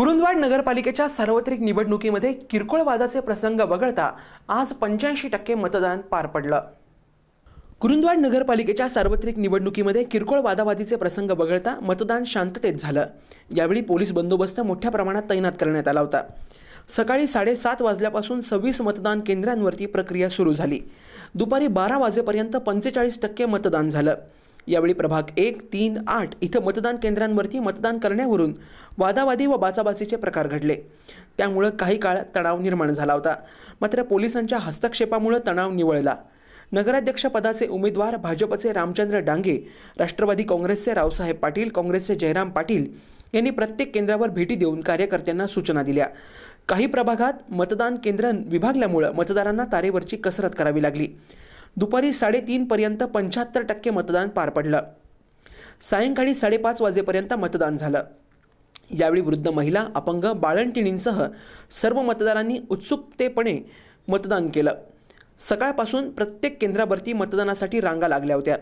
कुरुंदवाड नगरपालिकेच्या सार्वत्रिक निवडणुकीमध्ये किरकोळ वादाचे प्रसंग वगळता आज पंच्याऐंशी टक्के मतदान पार पडलं. कुरुंदवाड नगरपालिकेच्या सार्वत्रिक निवडणुकीमध्ये किरकोळ वादावादीचे प्रसंग वगळता मतदान शांततेत झालं. यावेळी पोलीस बंदोबस्त मोठ्या प्रमाणात तैनात करण्यात आला होता. सकाळी साडेसात वाजल्यापासून सव्वीस मतदान केंद्रांवरती प्रक्रिया सुरू झाली. दुपारी बारा वाजेपर्यंत पंचेचाळीस टक्के मतदान झालं. यावेळी प्रभाग एक तीन आठ इथं मतदान केंद्रांवरती मतदान करण्यावरून वादावादी व बाचाबाचीचे प्रकार घडले. त्यामुळं काही काळ तणाव निर्माण झाला होता. मात्र पोलिसांच्या हस्तक्षेपामुळं तणाव निवळला. नगराध्यक्षपदाचे उमेदवार भाजपचे रामचंद्र डांगे राष्ट्रवादी काँग्रेसचे रावसाहेब पाटील काँग्रेसचे जयराम पाटील यांनी प्रत्येक केंद्रावर भेटी देऊन कार्यकर्त्यांना सूचना दिल्या. काही प्रभागात मतदान केंद्र विभागल्यामुळं मतदारांना तारेवरची कसरत करावी लागली. दुपारी साडेतीनपर्यंत पंच्याहत्तर टक्के मतदान पार पडलं. सायंकाळी साडेपाच वाजेपर्यंत मतदान झालं. यावेळी वृद्ध महिला अपंग बाळंटिणींसह सर्व मतदारांनी उत्सुकतेपणे मतदान केलं. सकाळपासून प्रत्येक केंद्रावरती मतदानासाठी रांगा लागल्या होत्या.